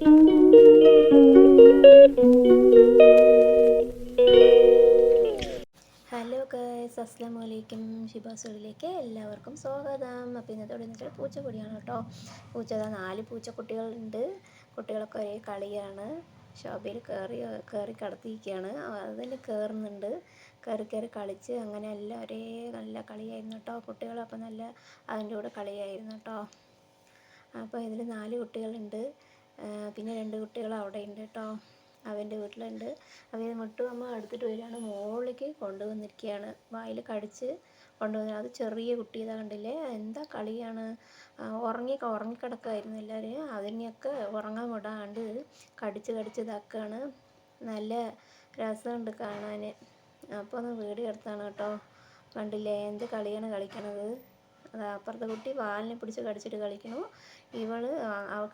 Hello guys അസ്സാം വലൈക്കും ഷിബാസുകളിലേക്ക് എല്ലാവർക്കും സ്വാഗതം. അപ്പോൾ ഇന്നത്തെ ഇന്നത്തെ പൂച്ചക്കൊടിയാണ് കേട്ടോ. പൂച്ച നാല് പൂച്ചക്കുട്ടികളുണ്ട്. കുട്ടികളൊക്കെ ഒരേ കളിയാണ്. ഷോപ്പിൽ കയറി കയറി കിടത്തിയിരിക്കുകയാണ്. അതിൽ കയറുന്നുണ്ട് കയറി കയറി കളിച്ച് അങ്ങനെ എല്ലാം ഒരേ നല്ല കളിയായിരുന്നു കേട്ടോ. കുട്ടികളൊക്കെ നല്ല അതിന്റെ കൂടെ കളിയായിരുന്നു കേട്ടോ. അപ്പോൾ ഇതിൽ നാല് കുട്ടികളുണ്ട്. പിന്നെ രണ്ട് കുട്ടികൾ അവിടെ ഉണ്ട് കേട്ടോ അവന്റെ വീട്ടിലുണ്ട്. അവ മുട്ടു അമ്മ എടുത്തിട്ട് വരികയാണ്. മുകളിലേക്ക് കൊണ്ടുവന്നിരിക്കുകയാണ്. വായിൽ കടിച്ച് കൊണ്ടുവന്നത് അത് ചെറിയ കുട്ടി ഇതാ കണ്ടില്ലേ? എന്താ കളിയാണ്? ഉറങ്ങി ഉറങ്ങിക്കിടക്കായിരുന്നു എല്ലാവരും. അതിനെയൊക്കെ ഉറങ്ങാൻ വിടാണ്ട് കടിച്ച് കടിച്ച് ഇതാക്കുകയാണ്. നല്ല രസമുണ്ട് കാണാൻ. അപ്പോൾ ഒന്ന് വീഡിയോ എടുത്താണ് കേട്ടോ. കണ്ടില്ലേ? എന്ത് കളിയാണ് കളിക്കണത്? അപ്പുറത്തെ കുട്ടി വാലിനെ പിടിച്ച് കടിച്ചിട്ട് കളിക്കുന്നു. ഇവൾ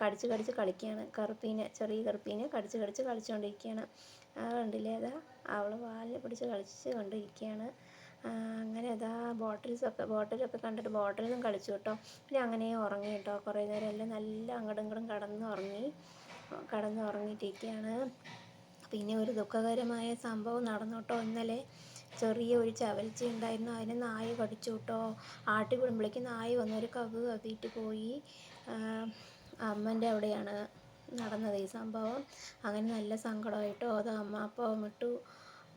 കടിച്ച് കടിച്ച് കളിക്കുകയാണ്. കറുപ്പീനെ ചെറിയ കറുപ്പീനെ കടിച്ച് കടിച്ച് കളിച്ചുകൊണ്ടിരിക്കുകയാണ് ആ കണ്ടില്ലേ? അതാ അവൾ വാലിനെ പിടിച്ച് കളിച്ച് കൊണ്ടിരിക്കുകയാണ്. അങ്ങനെ അതാ ബോട്ടിൽസൊക്കെ ബോട്ടിലൊക്കെ കണ്ടിട്ട് ബോട്ടിലും കളിച്ചു കേട്ടോ. പിന്നെ അങ്ങനെ ഉറങ്ങി കേട്ടോ. കുറേ നേരം എല്ലാം നല്ല അങ്ങോട്ടും ഇങ്ങോട്ടും കടന്ന് ഉറങ്ങി പിന്നെ ഒരു ദുഃഖകരമായ സംഭവം നടന്നു കേട്ടോ ഇന്നലെ. ചെറിയ ഒരു ചവൽച്ച ഉണ്ടായിരുന്നു. അതിനെ നായ കടിച്ചു കേട്ടോ ആട്ടി വിടുമ്പോഴേക്ക് നായ വന്ന് ഒരു കവ് കവിയിട്ട് പോയി. അമ്മന്റെ അവിടെയാണ് നടന്നത് ഈ സംഭവം. അങ്ങനെ നല്ല സങ്കടമായിട്ടോ? അത് അമ്മ അപ്പോൾ മിട്ടു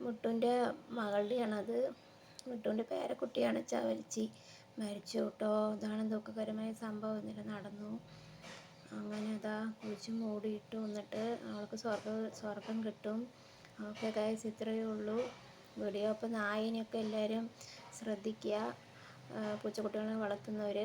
മിട്ടുന്റെ മകളുടെയാണത്? മുട്ടുവിന്റെ പേരക്കുട്ടിയാണ് ചവൽച്ചി. മരിച്ചു കേട്ടോ അതാണ് ദുഃഖകരമായ സംഭവം. ഇന്നലെ നടന്നു. അങ്ങനെ കുഴിച്ച് മൂടിയിട്ട് വന്നിട്ട് അവൾക്ക് സ്വർഗ സ്വർഗം കിട്ടും. ഓക്കെ ഗൈസ് ഇത്രയേ ഉള്ളൂ. വീഡിയോ അപ്പോൾ നായിനെയൊക്കെ എല്ലാവരും ശ്രദ്ധിക്കുക പൂച്ചക്കുട്ടികളെ വളർത്തുന്നവർ